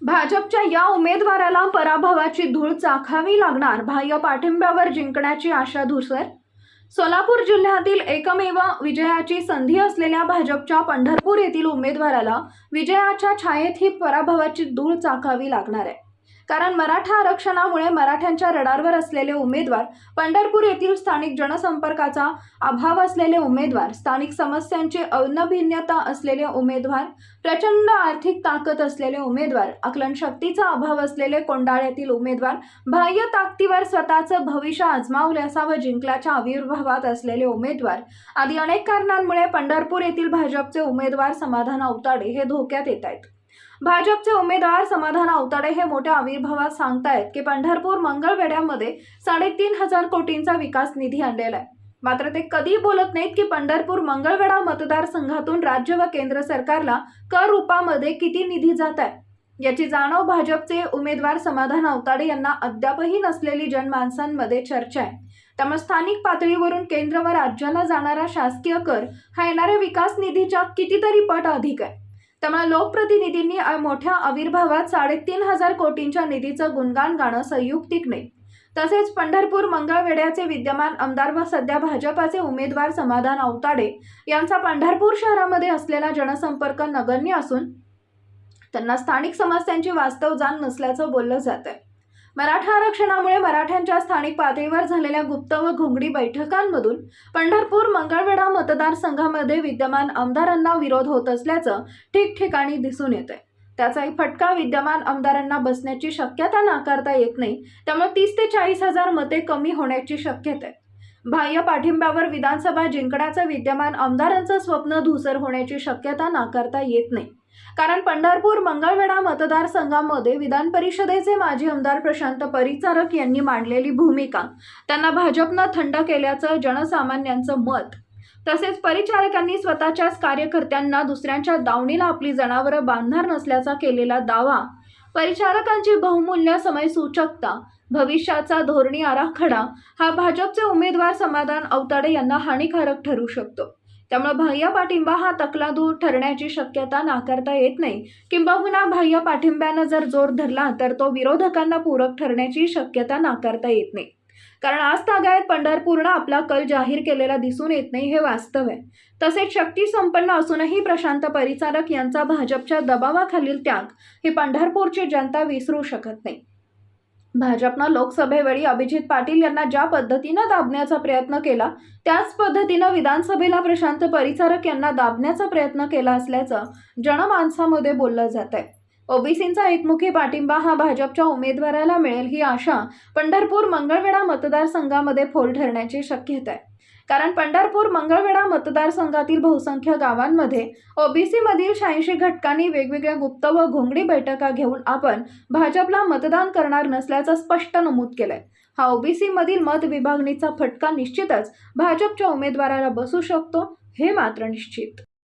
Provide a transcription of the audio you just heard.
भाजपच्या या उमेदवाराला पराभवाची धूळ चाखावी लागणार? बाह्य पाठिंब्यावर जिंकण्याची आशा धुसर सोलापूर जिल्ह्यातील एकमेव विजयाची संधी असलेल्या भाजपच्या पंढरपूर येथील उमेदवाराला विजयाच्या छायेत ही पराभवाची धूळ चाखावी लागणार आहे. कारण मराठा आरक्षणामुळे मराठ्यांच्या रडारवर असलेले उमेदवार पंढरपूर येथील स्थानिक जनसंपर्काचा अभाव असलेले उमेदवार स्थानिक समस्यांची अनभिन्नता असलेले उमेदवार प्रचंड आर्थिक ताकद असलेले उमेदवार आकलन शक्तीचा अभाव असलेले कोंडाळ्यातील उमेदवार बाह्य ताकदीवर स्वतःचं भविष्य आजमावल्याचा व जिंकल्याच्या आविर्भावात असलेले उमेदवार आदी अनेक कारणांमुळे पंढरपूर येथील भाजपचे उमेदवार समाधान अवताडे हे धोक्यात येत आहेत. भाजपचे उमेदवार समाधान अवताडे हे मोठ्या आविर्भावात सांगतायत की पंढरपूर मंगळवेढ्यामध्ये साडेतीन हजार कोटींचा विकास निधी आणलेला आहे. मात्र ते कधी बोलत नाहीत की पंढरपूर मंगळवेढा मतदारसंघातून राज्य व केंद्र सरकारला कर रूपामध्ये किती निधी जात आहे? याची जाणीव भाजपचे उमेदवार समाधान अवताडे यांना अद्यापही नसलेली जनमानसांमध्ये चर्चा आहे. त्यामुळे स्थानिक पातळीवरून केंद्र व राज्याला जाणारा शासकीय कर हा येणाऱ्या विकास निधीच्या कितीतरी पट अधिक आहे. त्यामुळे लोकप्रतिनिधींनी मोठ्या आविर्भावात साडेतीन हजार कोटींच्या निधीचं गुणगान गाणं संयुक्तिक नाही. तसेच पंढरपूर मंगळवेढ्याचे विद्यमान आमदार व सध्या भाजपाचे उमेदवार समाधान अवताडे यांचा पंढरपूर शहरामध्ये असलेला जनसंपर्क नगण्य असून त्यांना स्थानिक समस्यांची वास्तव जाण नसल्याचं बोललं जात आहे मराठा आरक्षणामुळे मराठ्यांच्या स्थानिक पातळीवर झालेल्या गुप्त व घोंगडी बैठकांमधून पंढरपूर मंगळवेढा मतदारसंघामध्ये विद्यमान आमदारांना विरोध होत असल्याचं ठिकठिकाणी दिसून येतंय. आहे त्याचाही फटका विद्यमान आमदारांना बसण्याची शक्यता नाकारता येत नाही त्यामुळे तीस ते चाळीस हजार मते कमी होण्याची शक्यता आहे. बाह्य पाठिंब्यावर विधानसभा जिंकण्याचं विद्यमान आमदारांचं स्वप्न धुसर होण्याची शक्यता नाकारता येत नाही. कारण पंढरपूर मंगळवेढा मतदारसंघामध्ये विधान परिषदेचे माजी आमदार प्रशांत परिचारक यांनी मांडलेली भूमिका. त्यांना भाजपनं थंड केल्याचं जनसामान्यांचं मत. तसेच परिचारकांनी स्वतःच्याच कार्यकर्त्यांना दुसऱ्यांच्या दावणीला आपली जनावरं बांधणार नसल्याचा केलेला दावा परिचारकांची बहुमूल्य समयसूचकता भविष्याचा धोरणी आराखडा हा भाजपचे उमेदवार समाधान अवताडे यांना हानिकारक ठरू शकतो. त्यामुळे बाह्य पाठिंबा हा तकलादू ठरण्याची शक्यता नाकारता येत नाही. किंबहुना बाह्य पाठिंब्यानं जर जोर धरला तर तो विरोधकांना पूरक ठरण्याची शक्यता नाकारता येत नाही. कारण आज तागायत पंढरपूरनं आपला कल जाहीर केलेला दिसून येत नाही हे वास्तव आहे. तसेच शक्ती संपन्न असूनही प्रशांत परिचारक यांचा भाजपच्या दबावाखालील त्याग ही पंढरपूरची जनता विसरू शकत नाही. भाजपनं लोकसभेवेळी अभिजित पाटील यांना ज्या पद्धतीनं दाबण्याचा प्रयत्न केला त्याच पद्धतीनं विधानसभेला प्रशांत परिचारक यांना दाबण्याचा प्रयत्न केला असल्याचं जनमानसामध्ये बोललं जात आहे ओबीसींचा एकमुखी पाठिंबा हा भाजपच्या उमेदवाराला मिळेल ही आशा पंढरपूर मंगळवेढा मतदारसंघामध्ये फोल ठरण्याची शक्यता आहे कारण पंढरपूर मंगळवेढा मतदारसंघातील बहुसंख्य गावांमध्ये ओबीसीमधील शहाऐंशी घटकांनी वेगवेगळ्या गुप्त व घोंगडी बैठका घेऊन आपण भाजपला मतदान करणार नसल्याचं स्पष्ट नमूद केलंय. हा ओबीसीमधील मत विभागणीचा फटका निश्चितच भाजपच्या उमेदवाराला बसू शकतो हे मात्र निश्चित.